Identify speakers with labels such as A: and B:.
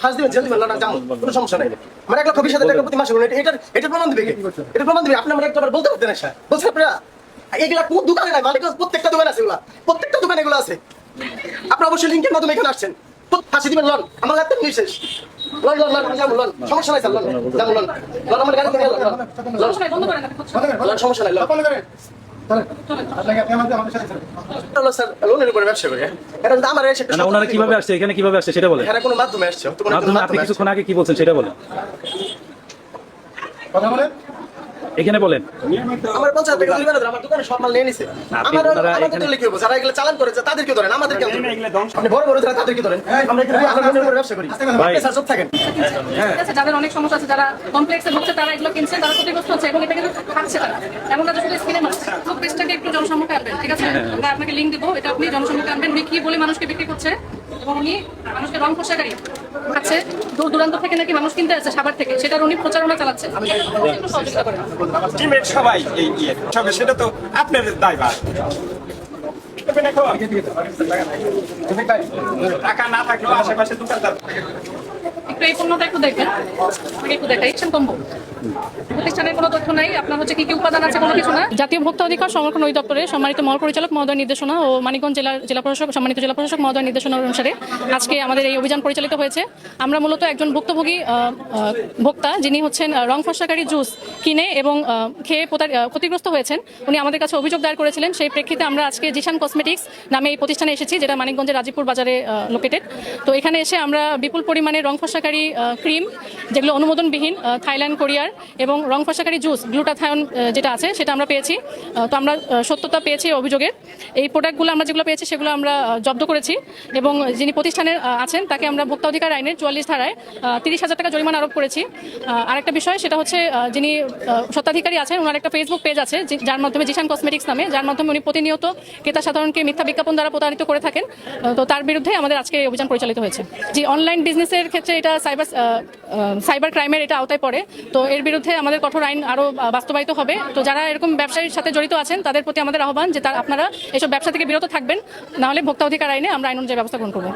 A: ফাঁস দিবেন, জেল দিবেন, না না যাব কোনো সমস্যা নাই। আমার এক লক্ষ বিশ হাজার টাকা প্রতি মাসে এটা এটা প্রমাণ দিবে? এটা প্রমাণ দিবে। আপনি আমার একটা বলতে পারতেন না বলছেন আপনারা, এগুলা কোন দোকানে নাই মালিক প্রত্যেকটা দোকান আছে এগুলা। প্রত্যেকটা দোকানে এগুলো আছে। আপনি অবশ্যই লিঙ্কের মাধ্যমে এখানে আসছেন। ফাঁসি দিবেন, লন। আমার লাগতে নিঃশেষ লন লন লন, যাব, লন। সমস্যা নাই, স্যার, লন। যাব, লন। লন, আমার গাড়ি লন। লন, সমস্যা নাই, লন। হ্যাঁ।
B: কীভাবে আসছে এখানে কীভাবে আসছে সেটা বলেন।
A: মাধ্যমে আসছে
B: মাধ্যমে আপনি কিছুক্ষণ আগে কি বলছেন সেটা বলেন। এখানে বলেন।
A: আমার পঞ্চাশ টাকা দিবেন আমার দোকানে সব মাল নিয়ে নিছে। আমার আমাদের
B: এখানে-
A: দিলে কি হবে যারা এগুলো চালান করে তাদেরকে ধরেন আমাদেরকে আপনি বড় বড় যারা তাদেরকে ধরেন। আমরা এখানে আমরা লোনের উপরে ব্যবসা করি।
B: ভাই।
A: স্যার চুপ থাকেন।
C: ঠিক আছে, যাদের অনেক সমস্যা আছে যারা কমপ্লেক্সে ভুগছে তারা এগুলো কিনছে তারা ক্ষতিগ্রস্ত হচ্ছে এবং এটা কিন্তু খাচ্ছে তারা। এমন না যে জনসম্মুখে আনবেন ঠিক আছে? আমরা আপনাকে লিঙ্ক দেবো এটা আপনি জনসম্মুখে আনবেন। বিক্রি বলে মানুষকে বিক্রি করছে? এবং উনি মানুষকে রং পোশাকারী খাচ্ছে। দূর দূরান্ত থেকে নাকি মানুষ কিনতে আসছে সাবার থেকে। সেটার উনি প্রচারণা চালাচ্ছে।
D: টিমের সবাই এই ইয়ে। সেটা তো আপনার দায়ভার। টাকা না থাকলেও আশেপাশে দোকানদার
C: একটু এই পণ্যটা একটু দেখবেন। একটু দেখাই। কম্বো প্রতিষ্ঠানের কোনো তথ্য নাই। আপনার হচ্ছে কি কি উপাদান আছে, কোনো কিছু না? জাতীয় ভোক্তা অধিকার সংরক্ষণ অধিদপ্তরে সম্মানিত মহাপরিচালক পরিচালক মহোদয় নির্দেশনা ও মানিকগঞ্জ জেলার জেলা প্রশাসক সম্মানিত জেলা প্রশাসক মহোদয় নির্দেশনা অনুসারে আজকে আমাদের এই অভিযান পরিচালিত হয়েছে। আমরা মূলত একজন ভুক্তভোগী ভোক্তা যিনি হচ্ছেন রং ফসকারী জুস কিনে এবং খেয়ে ক্ষতিগ্রস্ত হয়েছেন। উনি আমাদের কাছে অভিযোগ দায়ের করেছিলেন। সেই প্রেক্ষিতে আমরা আজকে জিশান কসমেটিক্স নামে এই প্রতিষ্ঠানে এসেছি, যেটা মানিকগঞ্জের রাজীবপুর বাজারে লোকেটেড তো এখানে এসে আমরা বিপুল পরিমাণে রং ফসাকারী ক্রিম, যেগুলো অনুমোদনবিহীন থাইল্যান্ড কোরিয়ার এবং রং ফসাকারী জুস, গ্লুটাথায়ন যেটা আছে, সেটা আমরা পেয়েছি। তো আমরা সত্যতা পেয়েছি অভিযোগের এই প্রোডাক্টগুলো আমরা যেগুলো পেয়েছি, সেগুলো আমরা জব্দ করেছি এবং যিনি প্রতিষ্ঠানের আছেন, তাকে আমরা ভোক্তা অধিকার আইনের চুয়াল্লিশ ধারায় তিরিশ হাজার টাকা জরিমানা আরোপ করেছি। আরেকটা বিষয়, সেটা হচ্ছে যিনি স্বত্বাধিকারী আছেন, ওনার একটা ফেসবুক পেজ আছে যার মাধ্যমে জিশান কসমেটিক্স নামে, যার মাধ্যমে উনি প্রতিনিয়ত ক্রেতা সাধারণকে মিথ্যা বিজ্ঞাপন দ্বারা প্রতারিত করে থাকেন। তো তার বিরুদ্ধে আমাদের আজকে অভিযান পরিচালিত হয়েছে। যে অনলাইন বিজনেসের ক্ষেত্রে এটা সাইবার সাইবার ক্রাইমের এটা আওতায় পড়ে। তো এর বিরুদ্ধে আমাদের কঠোর আইন আরও বাস্তবায়িত হবে। তো যারা এরকম ব্যবসায়ীর সাথে জড়িত আছেন, তাদের প্রতি আমাদের আহ্বান যে তার আপনারা এসব ব্যবসা থেকে বিরত থাকবেন নাহলে ভোক্তা অধিকার আইনে আমরা আইন অনুযায়ী ব্যবস্থা গ্রহণ করব।